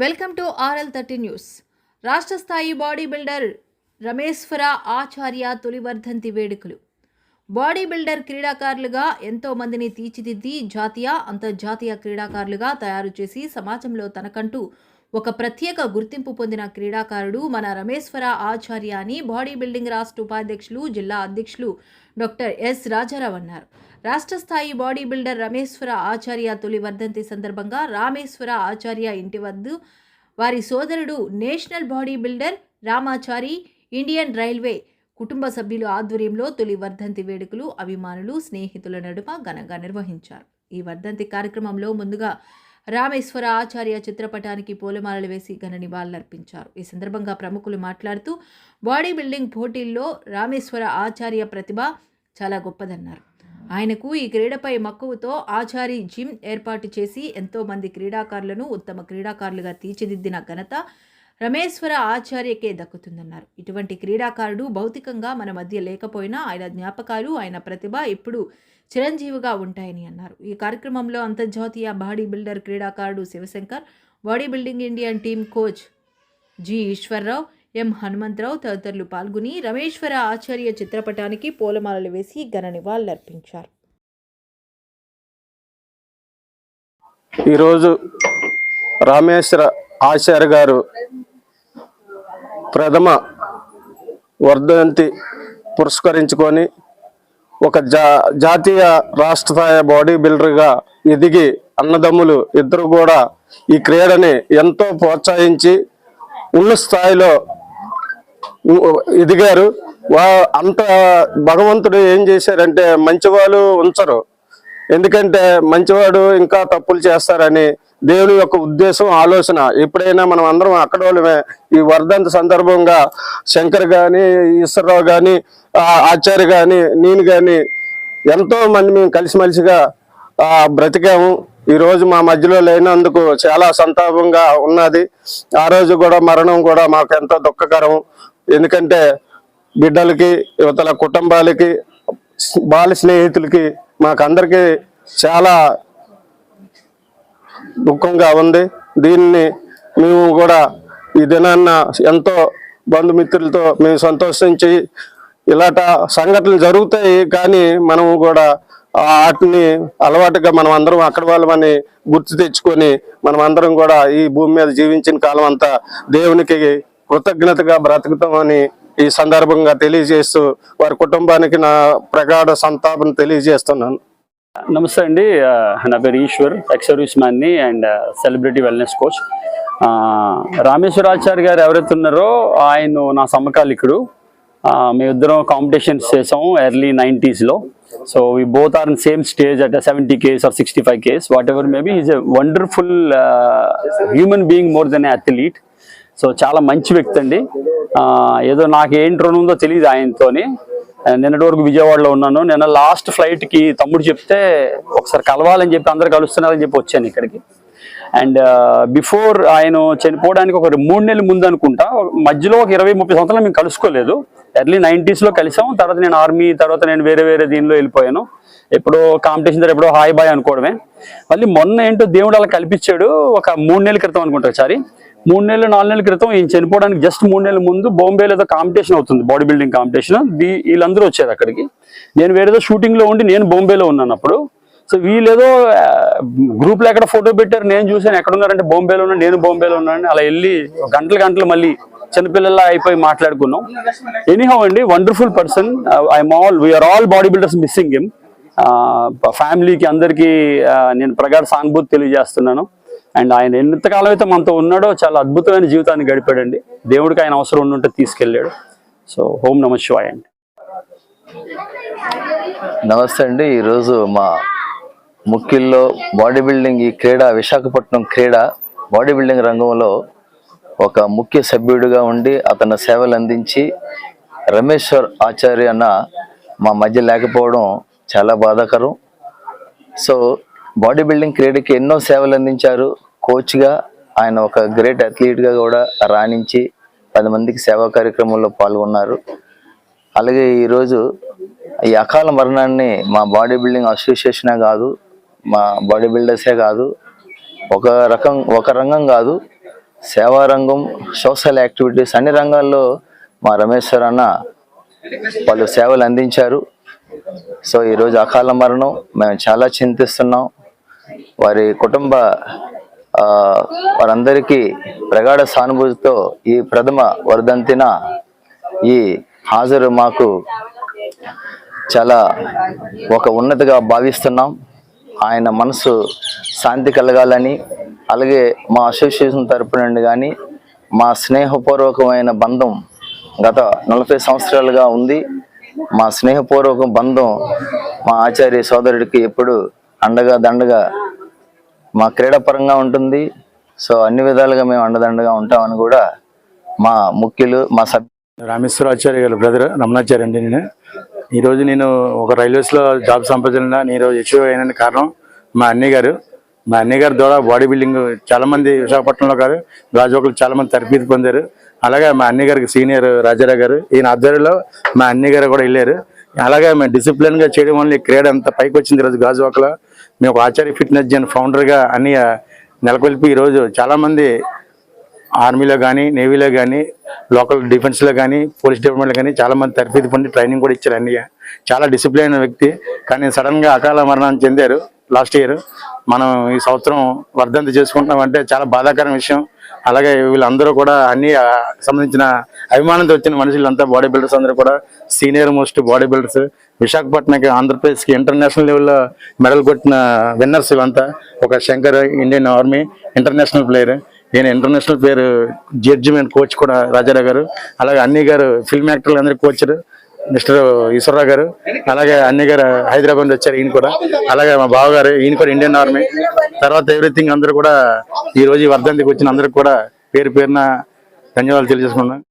Welcome to RL thirty news. రాష్ట్ర స్థాయి body builder Rameshwara ఆచార్య తొలి వర్ధంతి వేడుకలు. బాడీ బిల్డర్ క్రీడాకారులుగా ఎంతో మందిని తీర్చిదిద్ది జాతీయ అంతర్జాతీయ క్రీడాకారులుగా తయారు చేసి సమాజంలో తనకంటూ ఒక ప్రత్యేక గుర్తింపు పొందిన క్రీడాకారుడు మన రమేశ్వర ఆచార్య అని బాడీ బిల్డింగ్ రాష్ట్ర ఉపాధ్యక్షులు జిల్లా అధ్యక్షులు డాక్టర్ ఎస్ రాజారావు అన్నారు. రాష్ట్ర స్థాయి బాడీ బిల్డర్ రమేశ్వర ఆచార్య తొలి వర్ధంతి సందర్భంగా రామేశ్వర ఆచార్య ఇంటి వద్ద వారి సోదరుడు national body builder Ramachari Indian railway కుటుంబ సభ్యులు ఆధ్వర్యంలో తొలి వర్ధంతి వేడుకలు అభిమానులు స్నేహితుల నడుమ ఘనంగా నిర్వహించారు. ఈ వర్ధంతి కార్యక్రమంలో ముందుగా రామేశ్వర ఆచార్య చిత్రపటానికి పూలమాలలు వేసి ఘన నివాళులర్పించారు. ఈ సందర్భంగా ప్రముఖులు మాట్లాడుతూ బాడీ బిల్డింగ్ పోటీల్లో రామేశ్వర ఆచార్య ప్రతిభ చాలా గొప్పదన్నారు. ఆయనకు ఈ క్రీడపై మక్కువతో ఆచారి జిమ్ ఏర్పాటు చేసి ఎంతోమంది క్రీడాకారులను ఉత్తమ క్రీడాకారులుగా తీర్చిదిద్దిన ఘనత రమేశ్వర ఆచార్యకే దక్కుతుందన్నారు. ఇటువంటి క్రీడాకారుడు భౌతికంగా మన మధ్య లేకపోయినా ఆయన జ్ఞాపకాలు ఆయన ప్రతిభ ఇప్పుడు చిరంజీవిగా ఉంటాయని అన్నారు. ఈ కార్యక్రమంలో అంతర్జాతీయ బాడీ బిల్డర్ క్రీడాకారుడు Shivashankar body building Indian team coach G Eswarrao M Hanumantharao తదితరులు పాల్గొని రమేశ్వర ఆచార్య చిత్రపటానికి పూలమాలలు వేసి ఘన నివాళులర్పించారు. ఈరోజు రామేశ్వర ఆచార్య గారు ప్రథమ వర్ధంతి పురస్కరించుకొని ఒక జా జాతీయ రాష్ట్ర స్థాయి బాడీ బిల్డర్గా ఎదిగి అన్నదమ్ములు ఇద్దరు కూడా ఈ క్రీడని ఎంతో ప్రోత్సహించి ఉన్న స్థాయిలో ఎదిగారు. వా అంత భగవంతుడు ఏం చేశారంటే మంచి వాళ్ళు ఉంచరు. ఎందుకంటే మంచివాడు ఇంకా తప్పులు చేస్తారని దేవుని యొక్క ఉద్దేశం ఆలోచన. ఎప్పుడైనా మనం అందరం అక్కడ వాళ్ళమే ఈ వర్ధంత సందర్భంగా శంకర్ గాని ఈశ్వరరావు గాని ఆచార్య గాని నేను గాని ఎంతో మంది మేము కలిసిమెలిసిగా ఆ, బ్రతికాము. ఈ రోజు మా మధ్యలో లేనందుకు చాలా సంతాపంగా ఉన్నది. ఆ రోజు కూడా మరణం కూడా మాకు ఎంతో దుఃఖకరం. ఎందుకంటే బిడ్డలకి యువతల కుటుంబాలకి బాల స్నేహితులకి మాకందరికి చాలా దుఃఖంగా ఉంది. దీన్ని మేము కూడా ఈ దినాన్న ఎంతో బంధుమిత్రులతో మేము సంతోషించి ఇలాట సంఘటనలు జరుగుతాయి కానీ మనము కూడా ఆ వాటిని అలవాటుగా మనం అందరం అక్కడ వాళ్ళమని గుర్తు తెచ్చుకొని మనం అందరం కూడా ఈ భూమి మీద జీవించిన కాలం అంతా దేవునికి కృతజ్ఞతగా బ్రతుకుతామని ఈ సందర్భంగా తెలియజేస్తూ వారి కుటుంబానికి నా ప్రగాఢ సంతాపన తెలియజేస్తున్నాను. నమస్తే అండి. నా పేరు Eshwar ex service మ్యాన్ని and celebrity wellness coach. Rameshwaracharya గారు ఎవరైతే ఉన్నారో ఆయన నా సమకాలికుడు. మేమిద్దరం కాంపిటీషన్స్ చేసాము ఎర్లీ నైంటీస్లో సో ఈ both are in same stage at seventy K's or sixty five K's whatever maybe is a wonderful human being more then athlete so చాలా మంచి వ్యక్తి అండి. ఏదో నాకు ఏంటి రుణం ఉందో తెలియదు ఆయనతోని. నిన్నటి వరకు విజయవాడలో ఉన్నాను. నిన్న లాస్ట్ ఫ్లైట్కి తమ్ముడు చెప్తే ఒకసారి కలవాలని చెప్పి అందరు కలుస్తున్నారని చెప్పి వచ్చాను ఇక్కడికి. అండ్ బిఫోర్ ఆయన చనిపోవడానికి ఒక మూడు నెలల ముందు అనుకుంటా మధ్యలో ఒక ఇరవై ముప్పై సంవత్సరాలు మేము కలుసుకోలేదు. ఎర్లీ నైంటీస్లో కలిసాం. తర్వాత నేను ఆర్మీ తర్వాత నేను వేరే వేరే దీనిలో వెళ్ళిపోయాను. ఎప్పుడో కాంపిటీషన్ దగ్గర ఎప్పుడో హాయ్ బాయ్ అనుకోవడమే. మళ్ళీ మొన్న ఏంటో దేవుడు అలా కల్పించాడు. ఒక మూడు నెలల క్రితం అనుకుంటా ఒకసారి. మూడు నెలలు నాలుగు నెలల క్రితం ఈయన చనిపోవడానికి జస్ట్ మూడు నెలల ముందు బాంబేలో ఏదో కాంపిటీషన్ అవుతుంది బాడీ బిల్డింగ్ కాంపిటీషన్ వీళ్ళందరూ వచ్చారు అక్కడికి. నేను వేరేదో షూటింగ్లో ఉండి నేను బాంబేలో ఉన్నాను అప్పుడు. సో వీళ్ళేదో గ్రూప్లో ఎక్కడ ఫోటో పెట్టారు నేను చూశాను ఎక్కడ ఉన్నారంటే బాంబేలో ఉన్నాను నేను బాంబేలో ఉన్నాను అలా వెళ్ళి గంటలు గంటలు మళ్ళీ చిన్నపిల్లల్లా అయిపోయి మాట్లాడుకున్నాం. ఎనీహౌ అండి wonderful person I'm all we're all body builders missing him ఫ్యామిలీకి అందరికీ uh, నేను ప్రగాఢ సానుభూతి తెలియజేస్తున్నాను. అండ్ ఆయన ఎంతకాలం అయితే మనతో ఉన్నాడో చాలా అద్భుతమైన జీవితాన్ని గడిపాడండి. దేవుడికి ఆయన అవసరం ఉండుంటే తీసుకెళ్ళాడు. సో హోం నమ శివాయ అండి. నమస్తే అండి. ఈరోజు మా ముక్కిల్లో బాడీ బిల్డింగ్ ఈ క్రీడ విశాఖపట్నం క్రీడ బాడీ బిల్డింగ్ రంగంలో ఒక ముఖ్య సభ్యుడిగా ఉండి అతని సేవలు అందించి రమేశ్వర్ ఆచార్య అన్న మా మధ్య లేకపోవడం చాలా బాధాకరం. సో బాడీ బిల్డింగ్ క్రీడకి ఎన్నో సేవలు అందించారు. కోచ్గా ఆయన ఒక గ్రేట్ అథ్లీట్గా కూడా రాణించి పది మందికి సేవా కార్యక్రమంలో పాల్గొన్నారు. అలాగే ఈరోజు ఈ అకాల మరణాన్ని మా బాడీ బిల్డింగ్ అసోసియేషనే కాదు మా బాడీ బిల్డర్సే కాదు ఒక రకం ఒక రంగం కాదు సేవా రంగం సోషల్ యాక్టివిటీస్ అన్ని రంగాల్లో మా రమేశ్వర్ అన్న వాళ్ళు సేవలు అందించారు. సో ఈరోజు అకాల మరణం మేము చాలా చింతిస్తున్నాం. వారి కుటుంబ వారందరికీ ప్రగాఢ సానుభూతితో ఈ ప్రథమ వర్ధంతిన ఈ హాజరు మాకు చాలా ఒక ఉన్నతిగా భావిస్తున్నాం. ఆయన మనసు శాంతి కలగాలని అలాగే మా అసోసియేషన్ తరపు నుండి కానీ మా స్నేహపూర్వకమైన బంధం గత నలభై సంవత్సరాలుగా ఉంది. మా స్నేహపూర్వక బంధం మా ఆచార్య సోదరుడికి ఎప్పుడు అండగా దండగా మా క్రీడాపరంగా ఉంటుంది. సో అన్ని విధాలుగా మేము అండదండగా ఉంటామని కూడా మా ముఖ్యులు మా సభ్యులు రామేశ్వరాచార్య గారి బ్రదర్ రమణాచార్య అండి నేను. ఈరోజు నేను ఒక రైల్వేస్లో జాబ్ సంపాదించిన నేను ఈరోజు అచీవ్ అయిన కారణం మా అన్నయ్య గారు. మా అన్నయ్య గారి ద్వారా బాడీ బిల్డింగ్ చాలామంది విశాఖపట్నంలో గారు గాజువాకలు చాలామంది తరబీతి పొందారు. అలాగే మా అన్నయ్య గారికి సీనియర్ రాజారావు గారు ఈయన ఆధ్వర్యంలో మా అన్నయ్య గారు కూడా వెళ్ళారు. అలాగే మేము డిసిప్లిన్గా చేయడం వల్ల ఈ క్రీడ అంత పైకి వచ్చింది. ఈరోజు గాజువాకలో మేము ఒక ఆచార్య ఫిట్నెస్ జన్ ఫౌండర్గా నెలకొల్పి ఈరోజు చాలా మంది ఆర్మీలో కానీ నేవీలో కానీ లోకల్ డిఫెన్స్లో కానీ పోలీస్ డిపార్ట్మెంట్లో కానీ చాలామంది తరఫీదు పొంది ట్రైనింగ్ కూడా ఇచ్చారు అన్నయ్య చాలా డిసిప్లిన్ అయిన వ్యక్తి. కానీ సడన్గా అకాల మరణాన్ని చెందారు లాస్ట్ ఇయర్. మనం ఈ సంవత్సరం వర్ధంతి చేసుకుంటున్నాం అంటే చాలా బాధాకరమైన విషయం. అలాగే వీళ్ళందరూ కూడా అన్ని సంబంధించిన అభిమానంతో వచ్చిన మనుషులంతా బాడీ బిల్డర్స్ అందరూ కూడా సీనియర్ మోస్ట్ బాడీ బిల్డర్స్ విశాఖపట్నంకి ఆంధ్రప్రదేశ్కి ఇంటర్నేషనల్ లెవెల్లో మెడల్ కొట్టిన విన్నర్స్ ఇవంతా ఒక Shankar Indian army international player ఈయన ఇంటర్నేషనల్ ప్లేయర్ జడ్జిమెంట్ కోచ్ కూడా రాజారావు గారు. అలాగే అన్ని గారు ఫిల్మ్ యాక్టర్లు అందరు కోచరు మిస్టర్ ఈశ్వరరావు గారు అలాగే అన్ని గారు హైదరాబాద్ వచ్చారు ఈయన కూడా. అలాగే మా బావగారు ఈయన కూడా ఇండియన్ ఆర్మీ. తర్వాత ఎవ్రీథింగ్ అందరూ కూడా ఈ రోజు వర్ధంతికి వచ్చిన అందరికి కూడా పేరు పేరున ధన్యవాదాలు తెలియజేసుకున్నాను